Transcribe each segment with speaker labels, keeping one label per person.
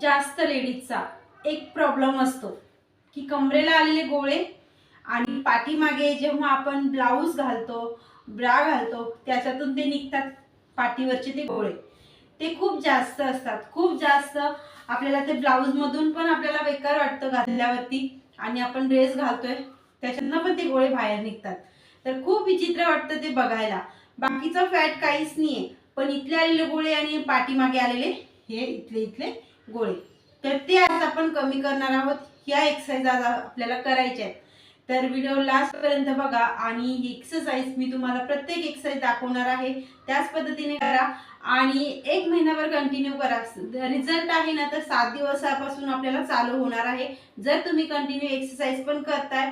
Speaker 1: जास्त लेडीजचा एक प्रॉब्लेम असतो. की कमरेला आलेले गोळे आणि पाठीमागे जेव्हा आपण ब्लाऊज घालतो ब्रा घालतो त्याच्यातून ते निघतात पाठीवरचे ते गोळे. ते खूप जास्त असतात. खूप जास्त आपल्याला ते ब्लाऊजमधून पण आपल्याला बेकार वाटतं घातल्यावरती आणि आपण ड्रेस घालतोय त्याच्यातनं पण ते गोळे बाहेर निघतात. तर खूप विचित्र वाटतं ते बघायला. बाकीचा फॅट काहीच नाहीये. पण इथले आलेले गोळे आणि पाठीमागे आलेले हे इथले इथले गोळे. तर ते आज आपण कमी करणार आहोत. ह्या एक्सरसाइज आज आपल्याला करायच्या आहेत. तर व्हिडिओ लास्टपर्यंत बघा आणि ही एक्सरसाइज मी तुम्हाला प्रत्येक एक्सरसाइज दाखवणार आहे. त्याच पद्धतीने करा आणि एक महिनाभर कंटिन्यू करा. रिझल्ट आहे ना तर सात दिवसापासून आपल्याला चालू होणार आहे. जर तुम्ही कंटिन्यू एक्सरसाइज पण करताय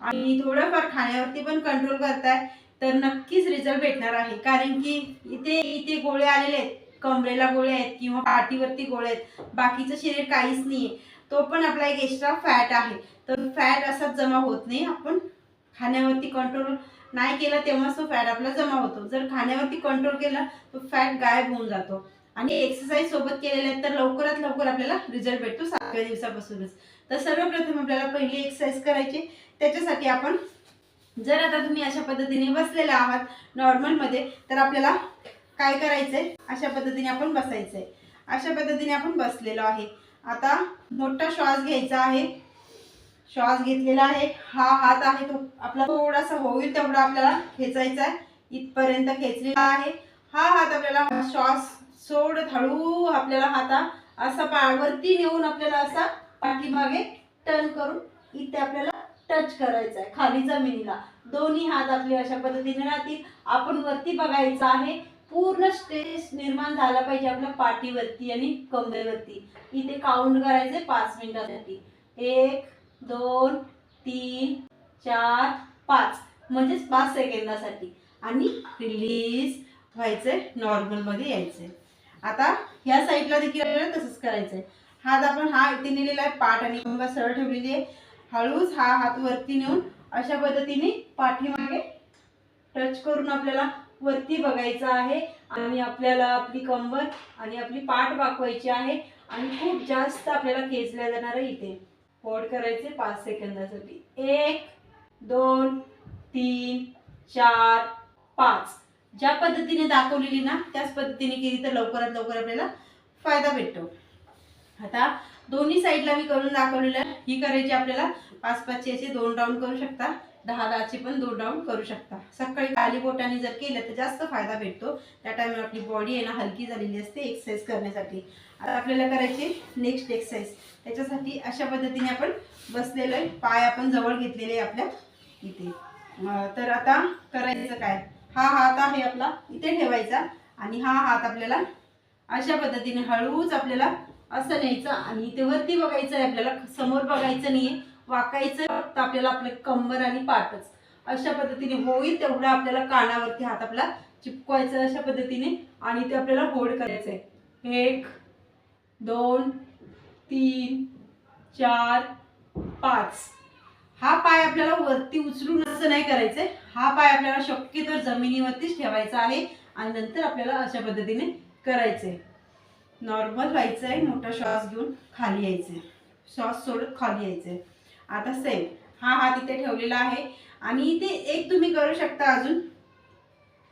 Speaker 1: आणि थोडंफार खाण्यावरती पण कंट्रोल करताय तर नक्कीच रिझल्ट भेटणार आहे. कारण की इथे इथे गोळे आलेले आहेत. कमरेला गोळे आहेत किंवा पाठीवरती गोळे आहेत. बाकीचं शरीर काहीच नाही तो पण आपला एक एक्स्ट्रा फॅट आहे. तर फॅट असाच जमा होत नाही. आपण खाण्यावरती कंट्रोल नाही केला तेव्हाच तो फॅट आपला जमा होतो. जर खाण्यावरती कंट्रोल केला तो फॅट गायब होऊन जातो. आणि एक्सरसाइज सोबत केलेल्या आहेत तर लवकरात लवकर आपल्याला रिझल्ट भेटतो सातव्या दिवसापासूनच. तर सर्वप्रथम आपल्याला पहिली एक्सरसाइज करायची. त्याच्यासाठी आपण जर आता तुम्ही अशा पद्धतीने बसलेला आहात नॉर्मलमध्ये तर आपल्याला काय करायचंय? अशा पद्धतीने आपण बसायचंय. अशा पद्धतीने आपण बसलेलो आहे. आता मोठा श्वास घ्यायचा आहे. श्वास घेतलेला आहे. हा हात आहे तो आपला थोडासा होईल तेवढा आपल्याला खेचायचा आहे. इथपर्यंत खेचलेला आहे. हा हात आपल्याला श्वास सोडत हळू आपल्याला हाता. असा पाळवरती नेऊन आपल्याला असा पाठीमागे टर्न करून इथे आपल्याला टच करायचा आहे. खाली जमिनीला. दोन्ही हात आपले अशा पद्धतीने राहतील. आपण वरती बघायचं आहे. पूर्ण स्ट्रेस निर्माण झाला पाहिजे आपल्या पाठीवरती आणि कमरेवरती. इथे काउंट करायचे पाच मिनिटासाठी. एक दोन तीन चार पाच. म्हणजेच पाच सेकंदासाठी. आणि रिलीज व्हायचंय नॉर्मलमध्ये यायचंय. आता ह्या साईडला देखील आपल्याला तसंच करायचंय. हात आपण हा इथे नेलेला आहे पाठ आणि कंबर सरळ ठेवलेली आहे. हळूच हा हात वरती नेऊन अशा पद्धतीने पाठीमागे टच करून आपल्याला वरती बघायचं आहे आणि आपल्याला आपली कंबर आणि आपली पाठ वाकवायची आहे आणि खूप जास्त आपल्याला खेचल्या जाणार आहे इथे. होल्ड करायचे पाच सेकंदासाठी. एक दोन तीन चार पाच. ज्या पद्धतीने दाखवलेली ना त्याच पद्धतीने केली तर लवकरात लवकर आपल्याला फायदा भेटतो. आता दोन्ही साईडला मी करून दाखवलेलं ही करायची आपल्याला पाच पाचचे असे दोन राऊंड करू शकता. दहा दहाची पण दूर डाऊन करू शकता. सकाळी खाली बोटाने जर केलं तर जास्त फायदा भेटतो. त्या टायमाला आपली बॉडी आहे ना हलकी झालेली असते एक्सरसाइज करण्यासाठी. आता आपल्याला करायची नेक्स्ट एक्सरसाइज त्याच्यासाठी अशा पद्धतीने आपण बसलेलो आहे पाय आपण जवळ घेतलेले आहे आपल्या इथे. तर आता करायचं काय? हा हात आहे आपला इथे ठेवायचा. आणि हा हात आपल्याला अशा पद्धतीने हळूच आपल्याला असं न्यायचं. आणि इथे वरती बघायचं आहे आपल्याला समोर बघायचं नाही आहे वाकायचं फक्त आपल्याला आपले कंबर आणि पाठच. अशा पद्धतीने होईल तेवढं आपल्याला कानावरती हात आपला चिपकवायचा अशा पद्धतीने आणि ते आपल्याला होल्ड करायचं आहे एक दोन तीन चार पाच. हा पाय आपल्याला वरती उचलून असं नाही करायचंय. हा पाय आपल्याला शक्यतो जमिनीवरतीच ठेवायचा आहे आणि नंतर आपल्याला अशा पद्धतीने करायचंय. नॉर्मल व्हायचं आहे मोठा श्वास घेऊन खाली यायचंय. श्वास सोडत खाली यायचंय. आता सेम हा हात इथे ठेवलेला आहे. आणि इथे एक तुम्ही करू शकता अजून.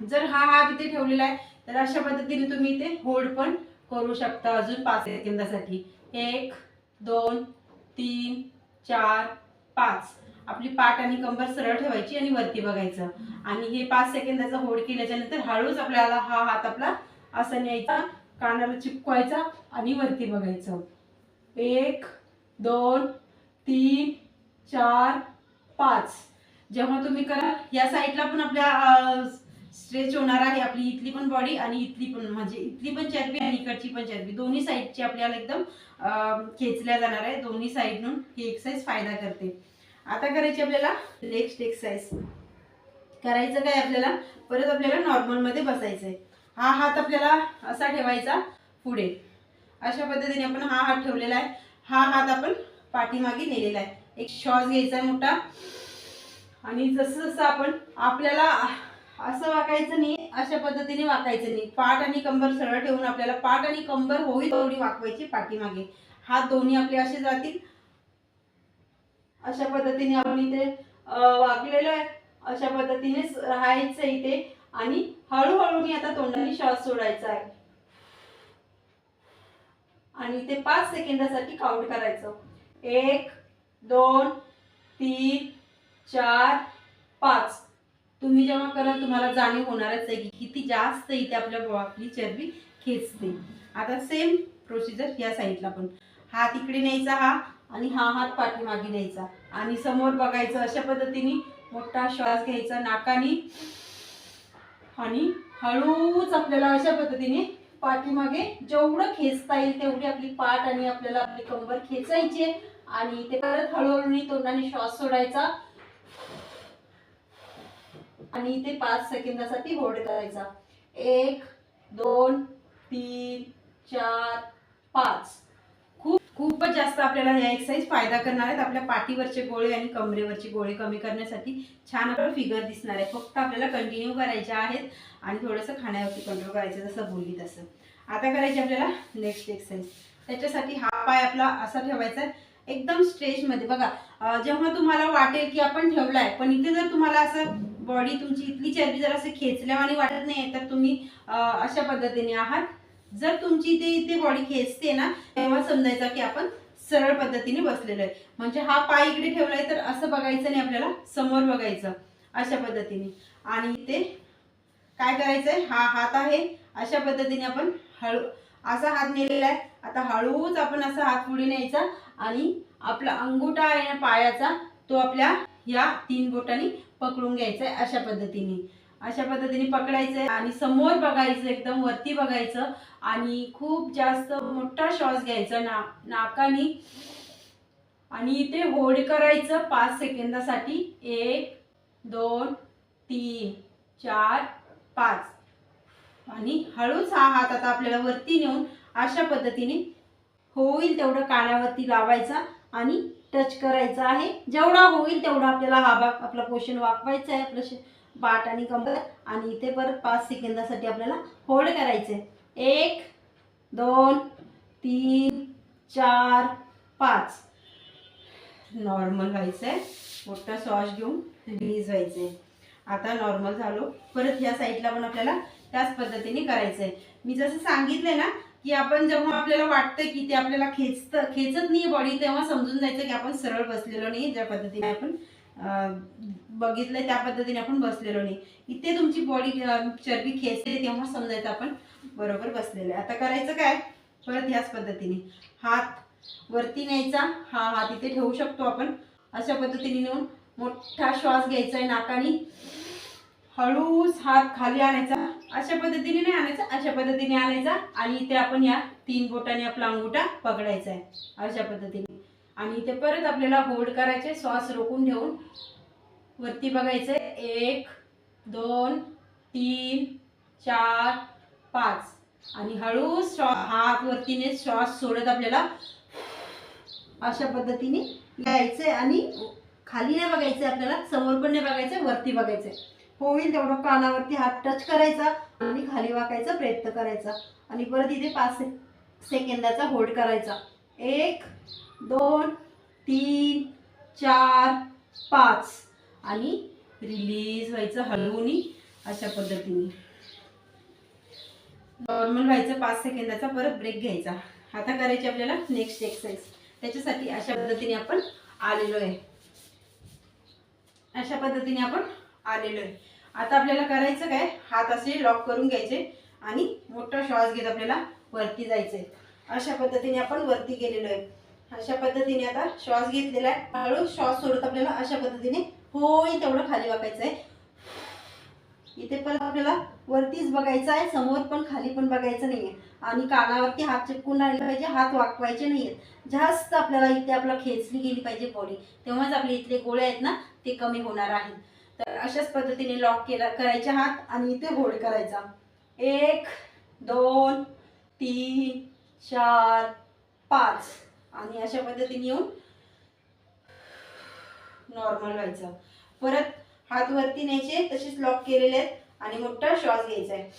Speaker 1: जर हा हात इथे ठेवलेला आहे तर अशा पद्धतीने तुम्ही इथे होल्ड पण करू शकता अजून पाच सेकंदासाठी. एक दोन तीन चार पाच. आपली पाठ आणि कंबर सरळ ठेवायची आणि वरती बघायचं. आणि हे पाच सेकंदाचा होल्ड केल्याच्यानंतर हळूच आपल्याला हा हात आपला असा न्यायचा कानाला चिपकवायचा आणि वरती बघायचं. एक दोन तीन चार पाच. जेव्हा तुम्ही करा या साईडला पण आपल्या स्ट्रेच होणार आहे आपली इथली पण बॉडी आणि इथली पण म्हणजे इथली पण चरबी आणि इकडची पण चरबी. दोन्ही साईडची आपल्याला एकदम खेचल्या जाणार आहे. दोन्ही साईडनं ही एक्सरसाइज फायदा करते. आता करायची आपल्याला नेक्स्ट एक्सरसाइज करायचं काय आपल्याला? परत आपल्याला नॉर्मलमध्ये बसायचं आहे हा हात आपल्याला असा ठेवायचा पुढे. अशा पद्धतीने आपण हा हात ठेवलेला आहे. हा हात आपण पाठीमागे नेलेला आहे. एक श्वास घ्यायचा आहे मोठा. आणि जसं जसं आपण आपल्याला असं वाकायचं नाही अशा पद्धतीने वाकायचं नाही. पाठ आणि कंबर सरळ ठेवून आपल्याला पाठ आणि कंबर होईल तेवढी वाकवायची पाठीमागे. हात दोन्ही आपले असे राहतील अशा पद्धतीने आपण इथे वाकलेलो आहे. अशा पद्धतीनेच राहायचं इथे. आणि हळूहळू मी आता तोंडाने श्वास सोडायचा आहे. आणि ते पाच सेकंदासाठी काउंट करायचं. एक दोन तीन चार पाच. तुम्ही जेव्हा कराल तुम्हाला जाणीव होणारच आहे की किती जास्त इथे आपल्या आपली चरबी खेचते. आता सेम प्रोसिजर या साईडला पण. हात इकडे न्यायचा हा आणि हा हात पाठीमागे न्यायचा. आणि समोर बघायचं अशा पद्धतीने मोठा श्वास घ्यायचा नाकाने. आणि हळूच आपल्याला अशा पद्धतीने पाठीमागे जेवढं खेचता येईल तेवढी आपली पाठ आणि आपल्याला आपली कंबर खेचायची आहे. आणि ते परत हळूहळू तोंडाने श्वास सोडायचा. आणि इथे पाच सेकंदासाठी होल्ड करायचा. एक दोन तीन चार पाच. खूप खूपच जास्त आपल्याला या एक्सरसाइज फायदा करणार आहेत. आपल्या पाठीवरचे गोळे आणि कमरेवरचे गोळे कमी करण्यासाठी छान आपलं फिगर दिसणार आहे फक्त आपल्याला कंटिन्यू करायचे आहेत आणि थोडंसं खाण्यावरती कंट्रोल करायचं जसं बोलली तसं. आता करायची आपल्याला नेक्स्ट एक्सरसाइज त्याच्यासाठी हा पाय आपला असा ठेवायचा आहे. एकदम स्ट्रेचमध्ये बघा जेव्हा तुम्हाला वाटेल की आपण ठेवलाय पण इथे जर तुम्हाला असं बॉडी तुमची इथली चरबी जर असं खेचल्यावानी वाटत नाही तर तुम्ही अशा पद्धतीने आहात. जर तुमची इथे इथे बॉडी खेचते ना तेव्हा समजायचा की आपण सरळ पद्धतीने बसलेलो आहे. म्हणजे हा पाय इकडे ठेवलाय तर असं बघायचं नाही आपल्याला समोर बघायचं अशा पद्धतीने. आणि इथे काय करायचंय? हा हात आहे अशा पद्धतीने आपण हळू असा हात नेलेला आहे. आता हळूच आपण असा हात पुढे न्यायचा. आणि आपला अंगुठा आहे ना पायाचा तो आपल्या या तीन बोटांनी पकडून घ्यायचा आहे अशा पद्धतीने. अशा पद्धतीने पकडायचं आहे आणि समोर बघायचं एकदम वरती बघायचं आणि खूप जास्त मोठा श्वास घ्यायचा ना नाकाने. आणि इथे होल्ड करायचं पाच सेकंदासाठी. एक दोन तीन चार पाच. आणि हळूच हा हात आता आपल्याला वरती नेऊन अशा पद्धतीने होईल तेवढं कानावरती लावायचा आणि टच करायचा आहे. जेवढा होईल तेवढा आपल्याला हा भाग आपला पोषण वाकवायचा आहे. आपलं बाट पाठ आणि कंबर आणि इथे परत पाच सेकंदासाठी आपल्याला होल्ड करायचं आहे एक दोन तीन चार पाच. नॉर्मल व्हायचं आहे मोठा सॉस घेऊन रिलीज व्हायचं आहे आता नॉर्मल झालो. परत ह्या साईडला पण आपल्याला त्याच पद्धतीने करायचं आहे मी जसं सांगितलंय ना की आपण जेव्हा आपल्याला वाटतं की ते आपल्याला खेचत खेचत नाही बॉडी तेव्हा समजून जायचं की आपण सरळ बसलेलो नाही ज्या पद्धतीने आपण बघितलंय त्या पद्धतीने आपण बसलेलो नाही. इथे तुमची बॉडी चरबी खेचते तेव्हा समजायचं आपण बरोबर बसलेलं आहे. आता करायचं काय? परत ह्याच पद्धतीने. हात वरती न्यायचा. हा हात इथे ठेवू शकतो आपण. अशा पद्धतीने नेऊन मोठा श्वास घ्यायचा आहे नाकाने. हळूच हात खाली आणायचा. अशा पद्धतीने नाही आणायचा अशा पद्धतीने आणायचा आणि इथे आपण या तीन बोटाने आपला अंगुठा पकडायचा आहे. अशा पद्धतीने. आणि इथे परत आपल्याला होल्ड करायचे श्वास रोखून ठेवून वरती बघायचं एक दोन तीन चार पाच. आणि हळू श्वा हात वरतीने श्वास सोडत आपल्याला अशा पद्धतीने यायचंय आणि खाली नाही बघायचंय आपल्याला समोर पण नाही बघायचंय वरती बघायचंय. होईल तेवढं कानावरती हात टच करायचा आणि खाली वाकायचा प्रयत्न करायचा. आणि परत इथे पाच सेकंदाचा होल्ड करायचा. एक दोन तीन चार पाच. आणि रिलीज व्हायचं हलवून अशा पद्धतीने. नॉर्मल व्हायचं पाच सेकंदाचा परत ब्रेक घ्यायचा. आता करायची आपल्याला नेक्स्ट एक्सरसाइज त्याच्यासाठी अशा पद्धतीने आपण आलेलो आहे. अशा पद्धतीने आपण आलेलो आहे. आता आपल्याला करायचं काय? हात असे लॉक करून घ्यायचे आणि मोठा श्वास घेत आपल्याला वरती जायचंय. अशा पद्धतीने आपण वरती गेलेलो आहे. अशा पद्धतीने आता श्वास घेतलेला आहे. हळू श्वास सोडत आपल्याला अशा पद्धतीने होईल तेवढं खाली वाकायचं आहे. इथे परत आपल्याला वरतीच बघायचं आहे. समोर पण खाली पण बघायचं नाहीये. आणि कानावरती हात चिपकून राहिले पाहिजे. हात वाकवायचे नाहीयेत. जास्त आपल्याला इथे आपला खेचली गेली पाहिजे बॉडी तेव्हाच आपले इथले गोळे आहेत ना ते कमी होणार आहेत. तर अशाच पद्धतीने लॉक केला करायचे हात आणि इथे होल्ड करायचा. एक दोन तीन चार पाच. आणि अशा पद्धतीने येऊन नॉर्मल व्हायचं. परत हात वरती न्यायचे तसेच लॉक केलेले आहेत आणि मोठा श्वास घ्यायचा आहे.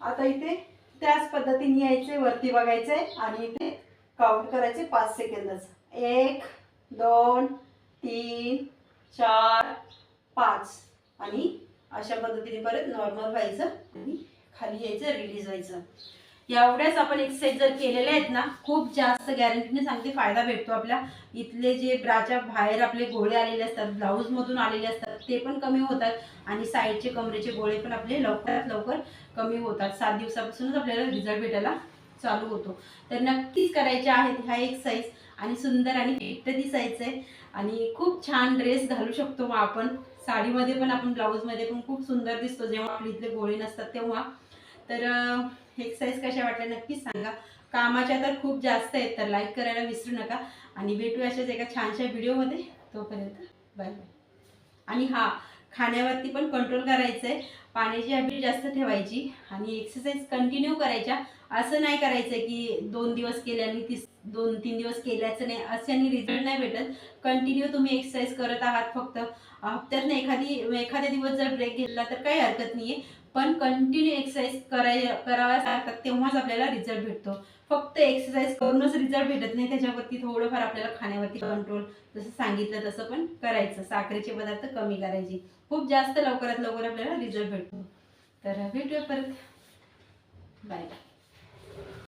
Speaker 1: आता इथे त्याच पद्धतीने यायचे वरती बघायचंय आणि इथे काउंट करायचे पाच सेकंदच एक दोन तीन चार पाच. आणि अशा पद्धतीने परत नॉर्मल व्हायचं आणि खाली यायचं रिलीज व्हायचं. एवढ्याच आपण एक्सरसाइज जर केलेल्या आहेत ना खूप जास्त गॅरंटीने सांगते फायदा भेटतो आपल्या इथले जे ब्राच्या बाहेर आपले गोळे आलेले असतात ब्लाऊजमधून आलेले असतात ते पण कमी होतात. आणि साईडचे कमरेचे गोळे पण आपले लवकरात लवकर कमी होतात. सात दिवसापासूनच आपल्याला रिझल्ट भेटायला चालू होतो. तर नक्कीच करायचे आहेत ह्या एक्सरसाइज आणि सुंदर आणि फिट दिसायचं आहे आणि खूप छान ड्रेस घालू शकतो मग आपण. साडीमध्ये पण आपण ब्लाऊजमध्ये पण खूप सुंदर दिसतो. जेव्हा आपले इथले गोळे नसतात तेव्हा. तर एक्सरसाइज कशा वाटल्या नक्कीच सांगा. कामाच्या तर खूप जास्त आहेत तर लाईक करायला विसरू नका. आणि भेटू अशाच एका छानशा व्हिडिओमध्ये तोपर्यंत बाय बाय आणि हा खाण्यावरती पण कंट्रोल करायचं आहे पाण्याची हॅबिट जास्त ठेवायची आणि एक्सरसाइज कंटिन्यू करायच्या. असं नाही करायचं की दोन दिवस केल्याने तीस दोन तीन दिवस केल्याचं नाही. अशाने रिझल्ट नाही भेटत. कंटिन्यू तुम्ही एक्सरसाइज करत आहात फक्त. हप्त्यातनं एखादी एखाद्या दिवस जर ब्रेक घेतला तर काही हरकत नाही आहे पण कंटिन्यू एक्सरसाइज कराय कराव्याच लागतात तेव्हाच आपल्याला रिझल्ट भेटतो. फक्त एक्सरसाइज करूनच रिझल्ट भेटत नाही. त्याच्यावरती थोडंफार आपल्याला खाण्यावरती कंट्रोल जसं सांगितलं तसं पण करायचं. साखरेचे पदार्थ कमी करायचे. खूप जास्त लवकरात लवकर आपल्याला रिझल्ट भेटतो. तर भेटूया परत. Bye bye.